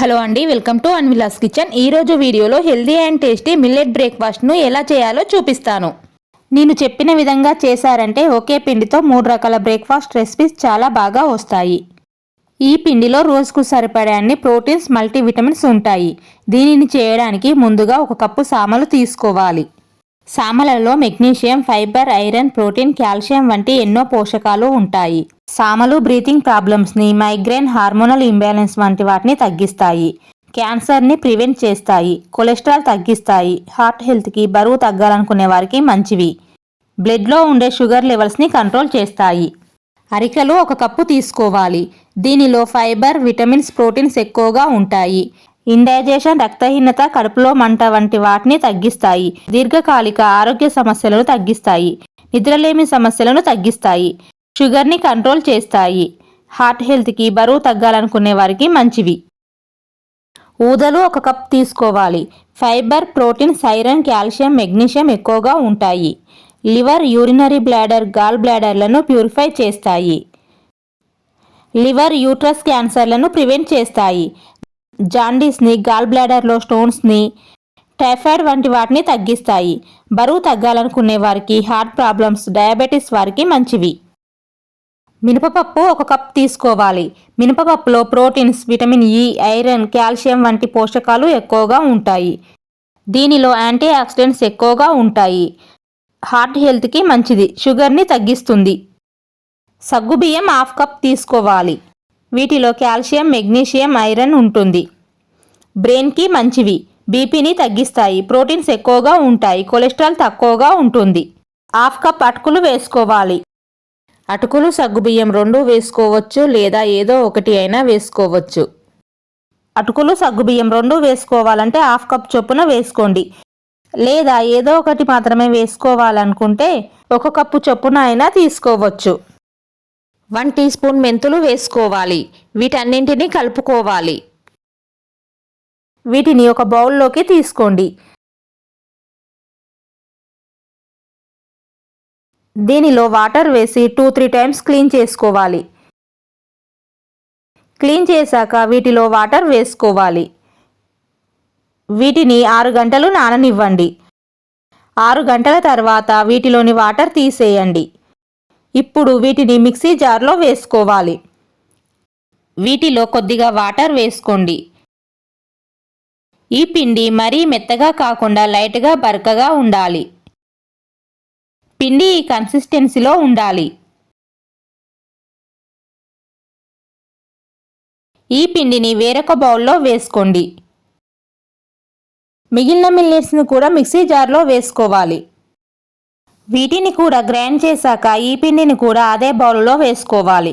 Hello అండి welcome to అన్విలాస్ kitchen. ఈరోజు వీడియోలో హెల్దీ అండ్ టేస్టీ మిల్లెట్ బ్రేక్ఫాస్ట్ను ఎలా చేయాలో చూపిస్తాను. నేను చెప్పిన విధంగా చేశారంటే ఒకే పిండితో మూడు రకాల బ్రేక్ఫాస్ట్ రెసిపీస్ చాలా బాగా వస్తాయి. ఈ పిండిలో రోజుకు సరిపడే అన్ని ప్రోటీన్స్ మల్టీవిటమిన్స్ ఉంటాయి. దీనిని చేయడానికి ముందుగా ఒక కప్పు సామలు తీసుకోవాలి. సామలలో magnesium fibre iron protein calcium వంటి ఎన్నో పోషకాలు ఉంటాయి. సామలు బ్రీతింగ్ ప్రాబ్లమ్స్ని మైగ్రేన్ హార్మోనల్ ఇంబ్యాలెన్స్ వంటి వాటిని తగ్గిస్తాయి. క్యాన్సర్ని ప్రివెంట్ చేస్తాయి. కొలెస్ట్రాల్ తగ్గిస్తాయి. హార్ట్ హెల్త్కి బరువు తగ్గాలనుకునే వారికి మంచివి. బ్లడ్లో ఉండే షుగర్ లెవెల్స్ని కంట్రోల్ చేస్తాయి. అరికలు ఒక కప్పు తీసుకోవాలి. దీనిలో ఫైబర్ విటమిన్స్ ప్రోటీన్స్ ఎక్కువగా ఉంటాయి. ఇండైజేషన్ రక్తహీనత కడుపులో మంట వంటి వాటిని తగ్గిస్తాయి. దీర్ఘకాలిక ఆరోగ్య సమస్యలను తగ్గిస్తాయి. నిద్రలేమి సమస్యలను తగ్గిస్తాయి. షుగర్ని కంట్రోల్ చేస్తాయి. హార్ట్ హెల్త్కి బరువు తగ్గాలనుకునే వారికి మంచివి. ఊదలు ఒక కప్ తీసుకోవాలి. Fibre proteins iron calcium magnesium ఎక్కువగా ఉంటాయి. లివర్ యూరినరీ బ్లాడర్ గాల్ బ్లాడర్లను ప్యూరిఫై చేస్తాయి. లివర్ యూట్రస్ క్యాన్సర్లను ప్రివెంట్ చేస్తాయి. జాండీస్ని గాల్ బ్లాడర్లో స్టోన్స్ని టైఫాయిడ్ వంటి వాటిని తగ్గిస్తాయి. బరువు తగ్గాలనుకునే వారికి హార్ట్ ప్రాబ్లమ్స్ డయాబెటీస్ వారికి మంచివి. మినపపప్పు ఒక కప్ తీసుకోవాలి. మినపపప్పులో proteins vitamin E iron calcium వంటి పోషకాలు ఎక్కువగా ఉంటాయి. దీనిలో యాంటీ ఆక్సిడెంట్స్ ఎక్కువగా ఉంటాయి. హార్ట్ హెల్త్కి మంచిది. షుగర్ని తగ్గిస్తుంది. సగ్గుబియ్యం హాఫ్ కప్ తీసుకోవాలి. వీటిలో కాల్షియం మెగ్నీషియం ఐరన్ ఉంటుంది. బ్రెయిన్కి మంచివి. బీపీని తగ్గిస్తాయి. ప్రోటీన్స్ ఎక్కువగా ఉంటాయి. కొలెస్ట్రాల్ తక్కువగా ఉంటుంది. హాఫ్ కప్ అటుకులు వేసుకోవాలి. అటుకులు సగ్గుబియ్యం రెండు వేసుకోవచ్చు లేదా ఏదో ఒకటి అయినా వేసుకోవచ్చు. అటుకులు సగ్గుబియ్యం రెండు వేసుకోవాలంటే హాఫ్ కప్ చొప్పున వేసుకోండి. లేదా ఏదో ఒకటి మాత్రమే వేసుకోవాలనుకుంటే ఒక కప్పు చొప్పున అయినా తీసుకోవచ్చు. వన్ టీ స్పూన్ మెంతులు వేసుకోవాలి. వీటన్నింటినీ కలుపుకోవాలి. వీటిని ఒక బౌల్లోకి తీసుకోండి. దీనిలో వాటర్ వేసి టూ త్రీ టైమ్స్ క్లీన్ చేసుకోవాలి. క్లీన్ చేశాక వీటిలో వాటర్ వేసుకోవాలి. వీటిని ఆరు గంటలు నాననివ్వండి. ఆరు గంటల తర్వాత వీటిలోని వాటర్ తీసేయండి. ఇప్పుడు వీటిని మిక్సీ జార్లో వేసుకోవాలి. వీటిలో కొద్దిగా వాటర్ వేసుకోండి. ఈ పిండి మరీ మెత్తగా కాకుండా లైట్గా బరకగా ఉండాలి. పిండి ఈ కన్సిస్టెన్సీలో ఉండాలి. ఈ పిండిని వేరొక బౌల్లో వేసుకోండి. మిగిలిన మిల్లెట్స్ని కూడా మిక్సీ జార్లో వేసుకోవాలి. వీటిని కూడా గ్రైండ్ చేశాక ఈ పిండిని కూడా అదే బౌల్లో వేసుకోవాలి.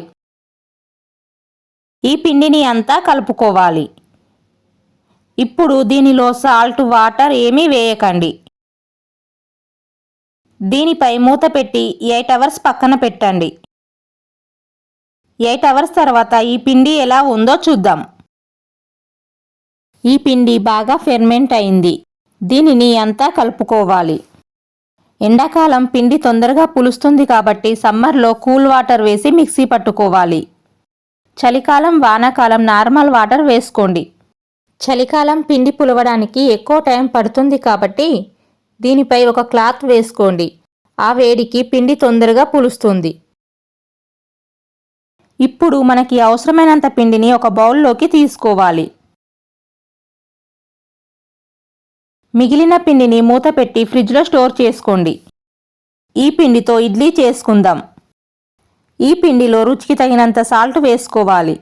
ఈ పిండిని అంతా కలుపుకోవాలి. ఇప్పుడు దీనిలో సాల్ట్ వాటర్ ఏమీ వేయకండి. దీనిపై మూత పెట్టి ఎయిట్ అవర్స్ పక్కన పెట్టండి. ఎయిట్ అవర్స్ తర్వాత ఈ పిండి ఎలా ఉందో చూద్దాం. ఈ పిండి బాగా ఫెర్మెంట్ అయింది. దీనిని అంతా కలుపుకోవాలి. ఎండాకాలం పిండి తొందరగా పులుస్తుంది కాబట్టి సమ్మర్లో కూల్ వాటర్ వేసి మిక్సీ పట్టుకోవాలి. చలికాలం వానాకాలం నార్మల్ వాటర్ వేసుకోండి. చలికాలం పిండి పులవడానికి ఎక్కువ టైం పడుతుంది కాబట్టి దీనిపై ఒక క్లాత్ వేసుకోండి. ఆ వేడికి పిండి తొందరగా పులుస్తుంది. ఇప్పుడు మనకి అవసరమైనంత పిండిని ఒక బౌల్లోకి తీసుకోవాలి. మిగిలిన పిండిని మూత పెట్టి ఫ్రిడ్జ్లో స్టోర్ చేసుకోండి. ఈ పిండితో ఇడ్లీ చేసుకుందాం. ఈ పిండిలో రుచికి తగినంత సాల్ట్ వేసుకోవాలి.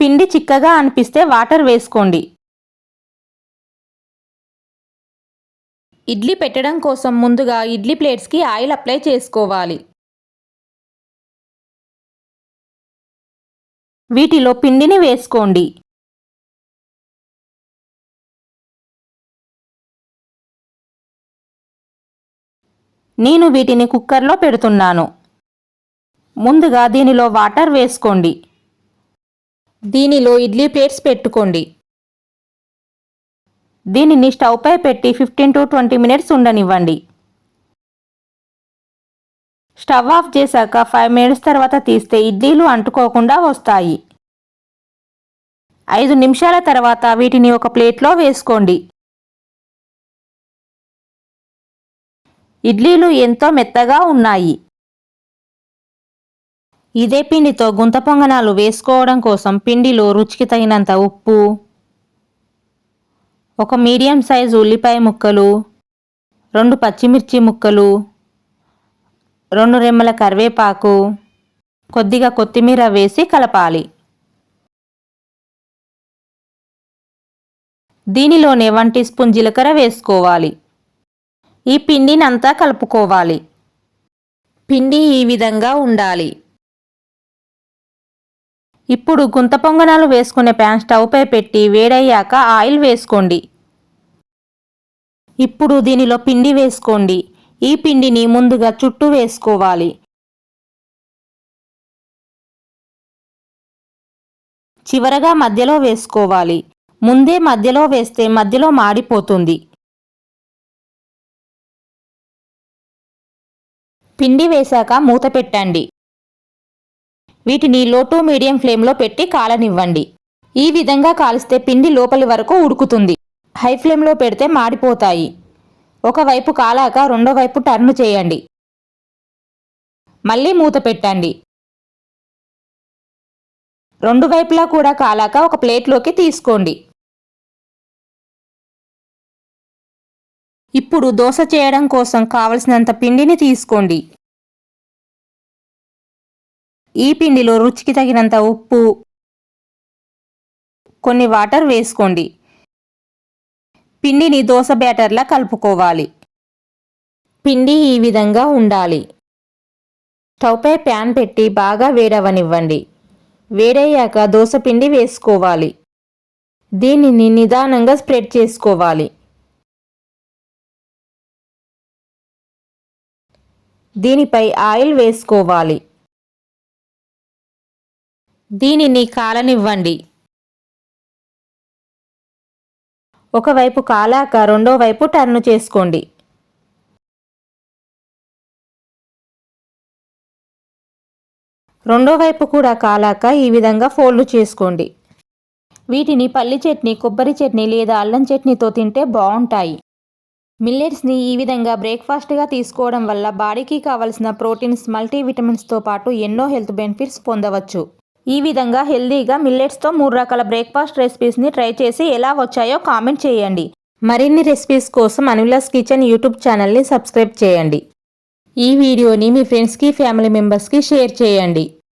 పిండి చిక్కగా అనిపిస్తే వాటర్ వేసుకోండి. ఇడ్లీ పెట్టడం కోసం ముందుగా ఇడ్లీ ప్లేట్స్కి ఆయిల్ అప్లై చేసుకోవాలి. వీటిలో పిండిని వేసుకోండి. నేను వీటిని కుక్కర్లో పెడుతున్నాను. ముందుగా దీనిలో వాటర్ వేసుకోండి. దీనిలో ఇడ్లీ ప్లేట్స్ పెట్టుకోండి. దీనిని స్టవ్పై పెట్టి ఫిఫ్టీన్ టు ట్వంటీ మినిట్స్ ఉండనివ్వండి. స్టవ్ ఆఫ్ చేశాక ఫైవ్ మినిట్స్ తర్వాత తీస్తే ఇడ్లీలు అంటుకోకుండా వస్తాయి. ఐదు నిమిషాల తర్వాత వీటిని ఒక ప్లేట్లో వేసుకోండి. ఇడ్లీలు ఎంతో మెత్తగా ఉన్నాయి. ఇదే పిండితో గుంత పొంగనాలు వేసుకోవడం కోసం పిండిలో రుచికి తగినంత ఉప్పు ఒక మీడియం సైజు ఉల్లిపాయ ముక్కలు రెండు పచ్చిమిర్చి ముక్కలు రెండు రెమ్మల కరివేపాకు కొద్దిగా కొత్తిమీర వేసి కలపాలి. దీనిలోనే వన్ టీ స్పూన్ జీలకర్ర వేసుకోవాలి. ఈ పిండినంతా కలుపుకోవాలి. పిండి ఈ విధంగా ఉండాలి. ఇప్పుడు గుంత పొంగనాలు వేసుకునే ప్యాన్ స్టవ్పై పెట్టి వేడయ్యాక ఆయిల్ వేసుకోండి. ఇప్పుడు దీనిలో పిండి వేసుకోండి. ఈ పిండిని ముందుగా చుట్టూ వేసుకోవాలి. చివరగా మధ్యలో వేసుకోవాలి. ముందే మధ్యలో వేస్తే మధ్యలో మాడిపోతుంది. పిండి వేశాక మూత పెట్టండి. వీటిని లో టు మీడియం ఫ్లేమ్లో పెట్టి కాలనివ్వండి. ఈ విధంగా కాలిస్తే పిండి లోపలి వరకు ఉడుకుతుంది. హై ఫ్లేమ్లో పెడితే మాడిపోతాయి. ఒకవైపు కాలాక రెండో వైపు టర్న్ చేయండి. మళ్ళీ మూత పెట్టండి. రెండు వైపులా కూడా కాలాక ఒక ప్లేట్లోకి తీసుకోండి. ఇప్పుడు దోశ చేయడం కోసం కావలసినంత పిండిని తీసుకోండి. ఈ పిండిలో రుచికి తగినంత ఉప్పు కొన్ని వాటర్ వేసుకోండి. పిండిని దోశ బ్యాటర్లా కలుపుకోవాలి. పిండి ఈ విధంగా ఉండాలి. స్టవ్పై ప్యాన్ పెట్టి బాగా వేడవనివ్వండి. వేడయ్యాక దోశ పిండి వేసుకోవాలి. దీనిని నిదానంగా స్ప్రెడ్ చేసుకోవాలి. దీనిపై ఆయిల్ వేసుకోవాలి. దీనిని కాలనివ్వండి. ఒకవైపు కాలాక రెండో వైపు టర్న్ చేసుకోండి. రెండో వైపు కూడా కాలాక ఈ విధంగా ఫోల్డ్ చేసుకోండి. వీటిని పల్లి చట్నీ కొబ్బరి చట్నీ లేదా అల్లం చట్నీతో తింటే బాగుంటాయి మిల్లెట్స్ని ఈ విధంగా బ్రేక్ఫాస్ట్గా తీసుకోవడం వల్ల బాడీకి కావలసిన ప్రోటీన్స్ మల్టీవిటమిన్స్తో పాటు ఎన్నో హెల్త్ బెనిఫిట్స్ పొందవచ్చు. ఈ విధంగా హెల్దీగా మిల్లెట్స్తో మూడు రకాల బ్రేక్ఫాస్ట్ రెసిపీస్ని ట్రై చేసి ఎలా వచ్చాయో కామెంట్ చేయండి. మరిన్ని రెసిపీస్ కోసం అనులాస్ కిచెన్ యూట్యూబ్ ఛానల్ని సబ్స్క్రైబ్ చేయండి. ఈ వీడియోని మీ ఫ్రెండ్స్కి ఫ్యామిలీ మెంబర్స్కి షేర్ చేయండి.